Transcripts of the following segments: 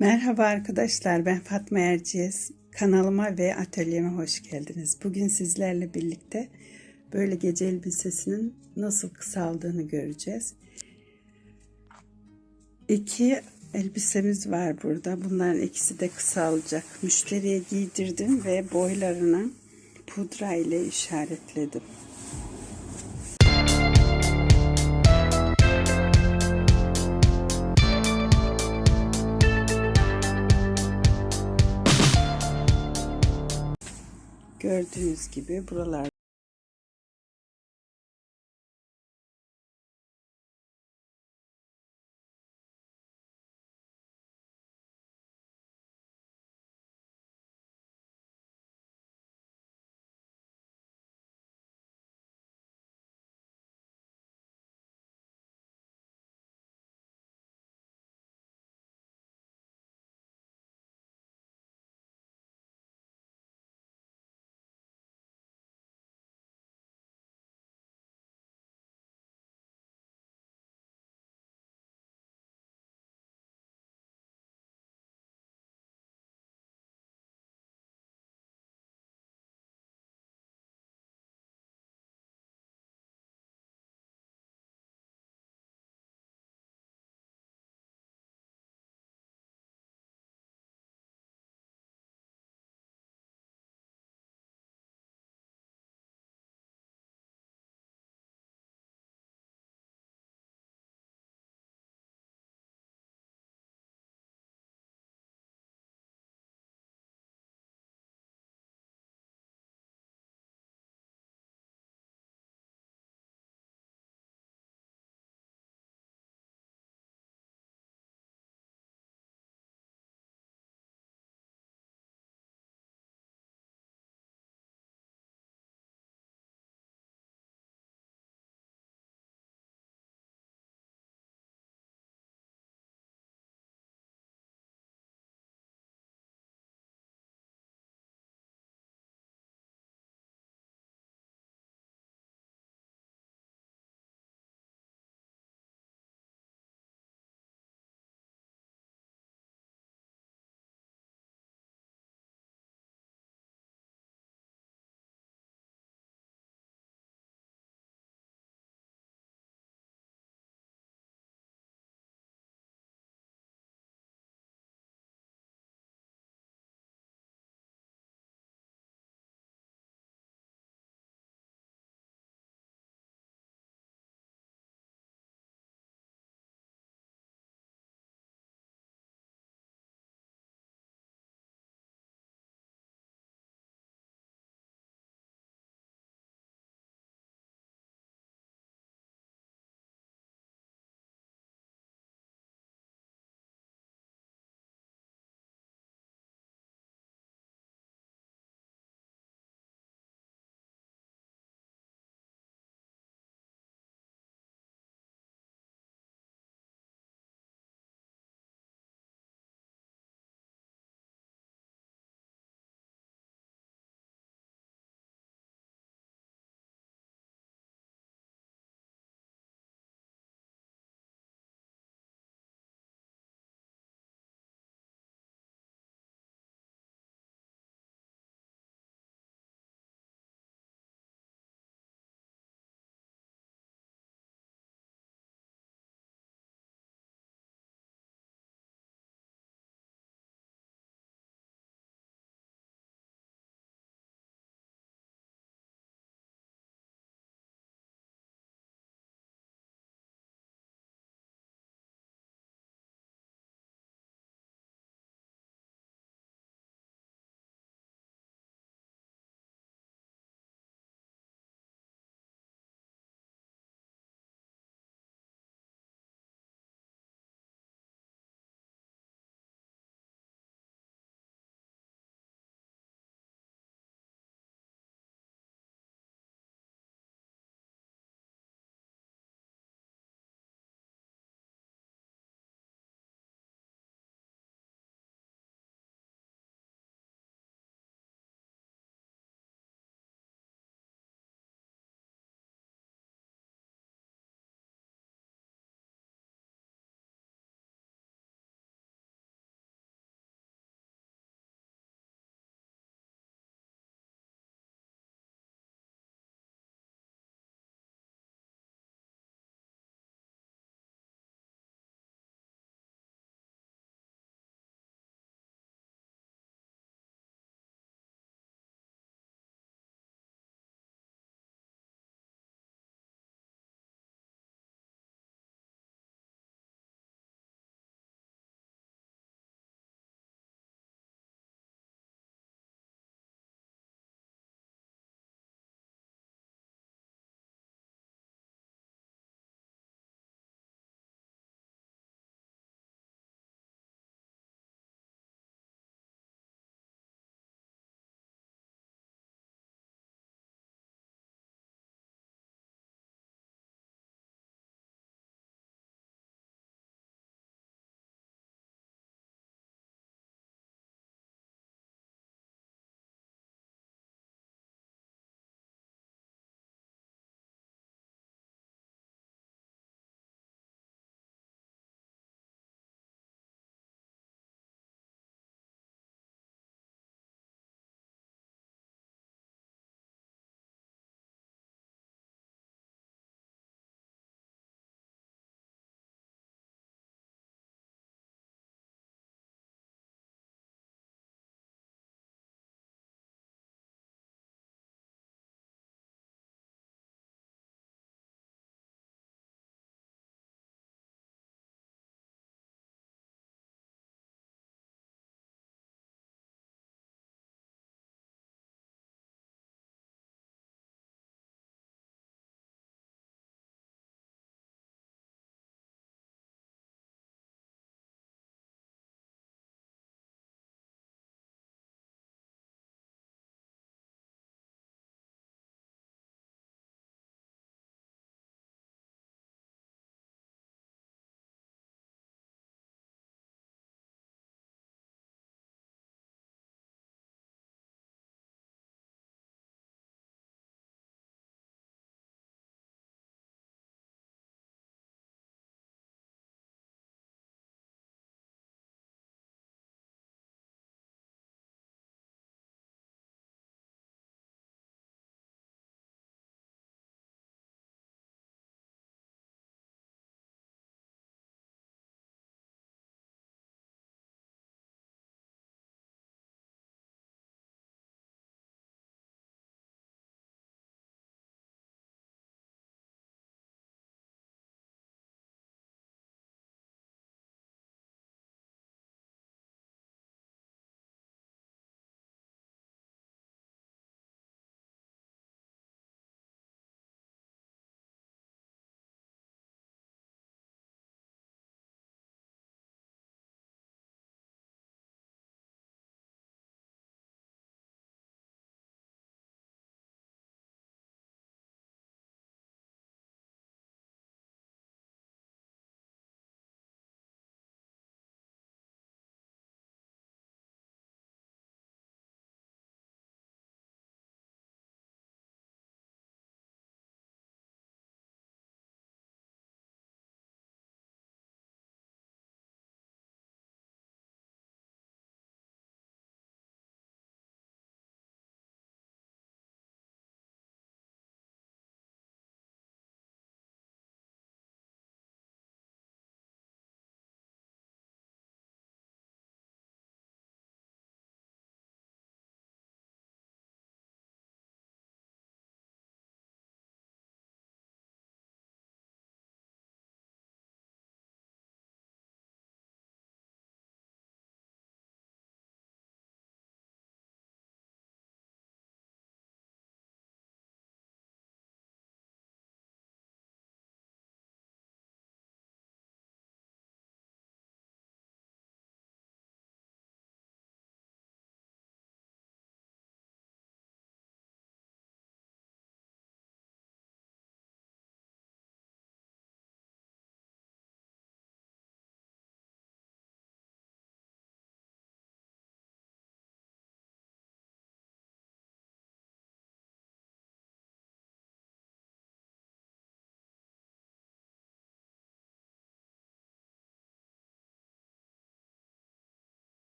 Merhaba arkadaşlar, ben Fatma Erciyes. Kanalıma ve atölyeme hoş geldiniz. Bugün sizlerle birlikte böyle gece elbisesinin nasıl kısaldığını göreceğiz. İki elbisemiz var burada. Bunların ikisi de kısalacak. Müşteriye giydirdim ve boylarını pudra ile işaretledim. Gördüğünüz gibi buralar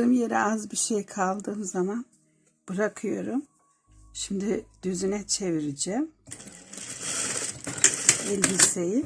Bastırdığım yere az bir şey kaldığım zaman bırakıyorum. Şimdi düzüne çevireceğim. Elbiseyi.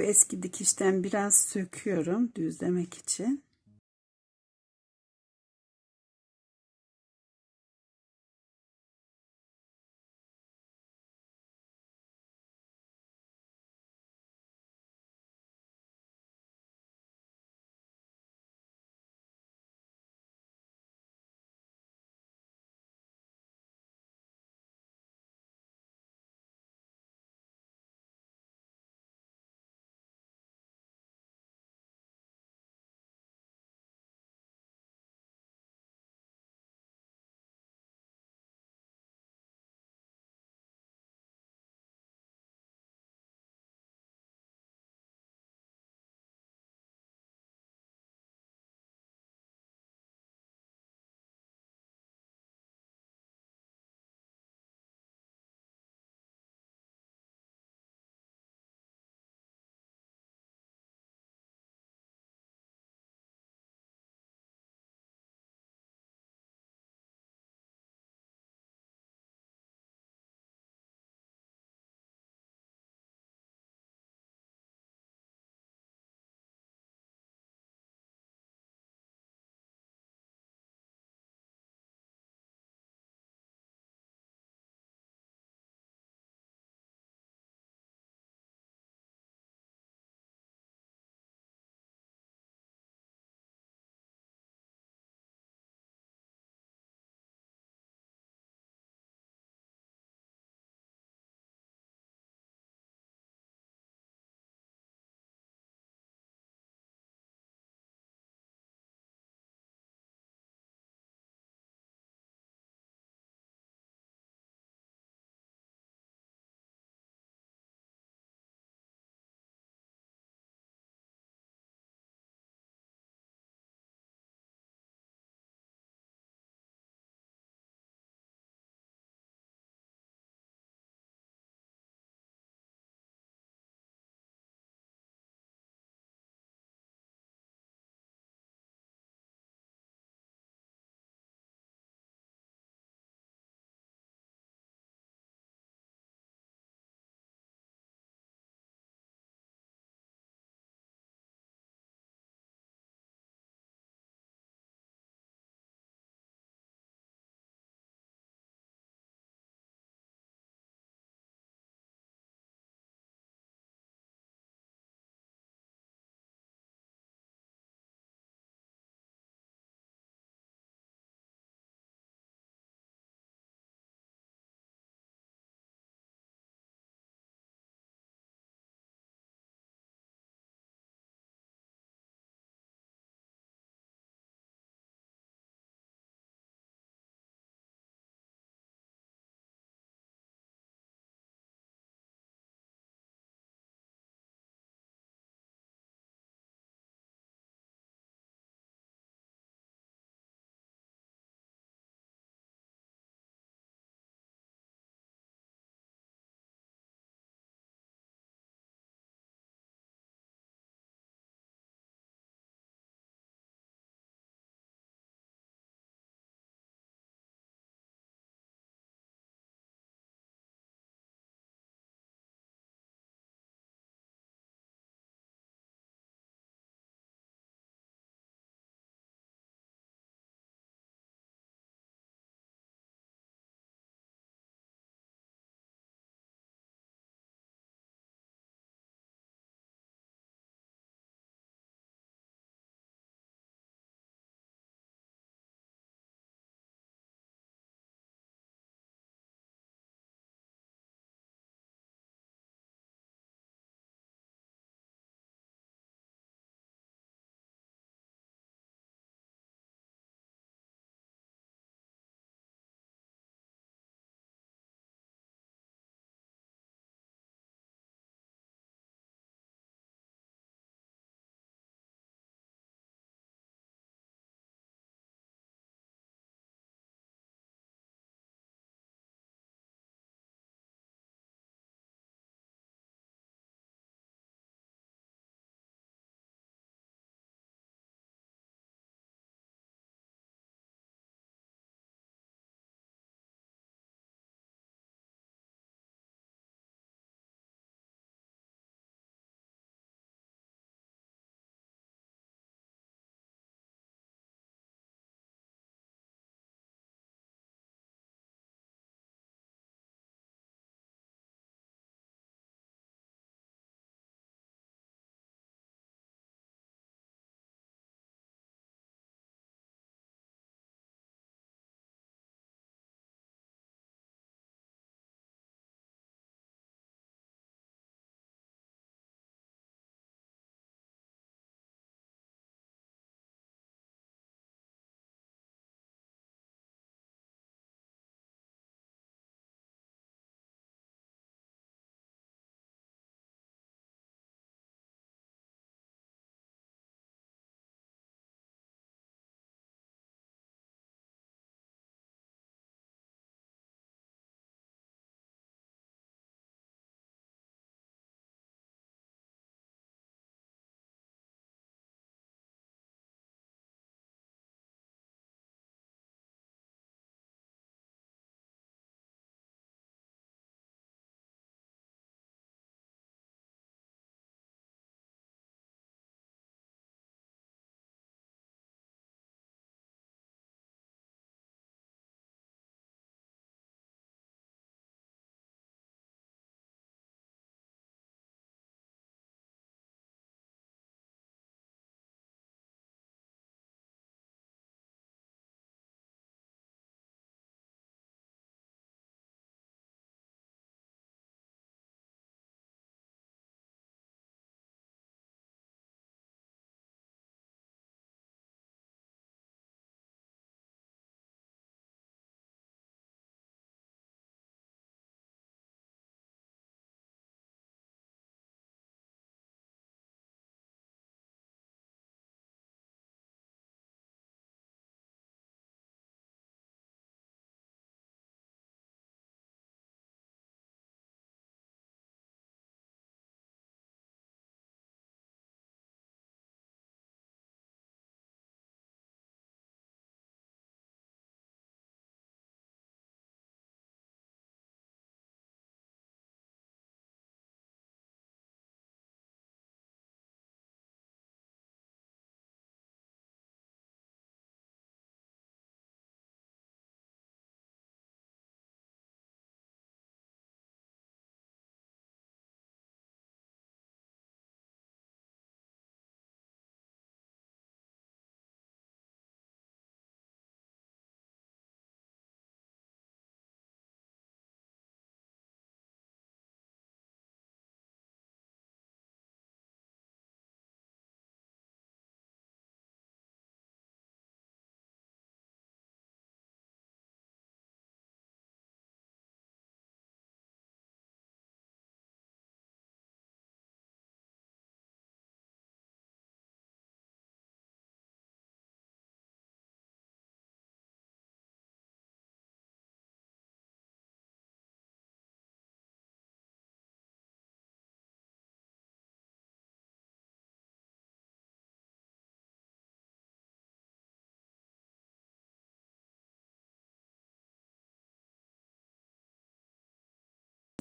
Bu eski dikişten biraz söküyorum düzlemek için.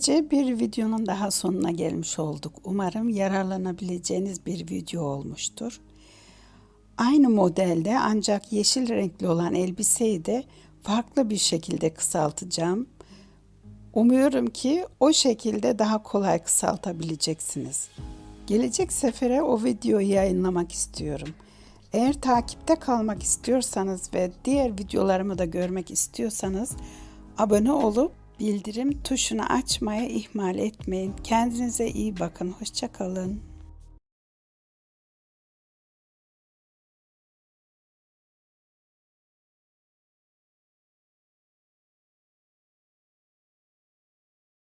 Bir videonun daha sonuna gelmiş olduk. Umarım yararlanabileceğiniz bir video olmuştur. Aynı modelde ancak yeşil renkli olan elbiseyi de farklı bir şekilde kısaltacağım. Umuyorum ki o şekilde daha kolay kısaltabileceksiniz. Gelecek sefere o videoyu yayınlamak istiyorum. Eğer takipte kalmak istiyorsanız ve diğer videolarımı da görmek istiyorsanız abone olup bildirim tuşunu açmayı ihmal etmeyin. Kendinize iyi bakın. Hoşçakalın.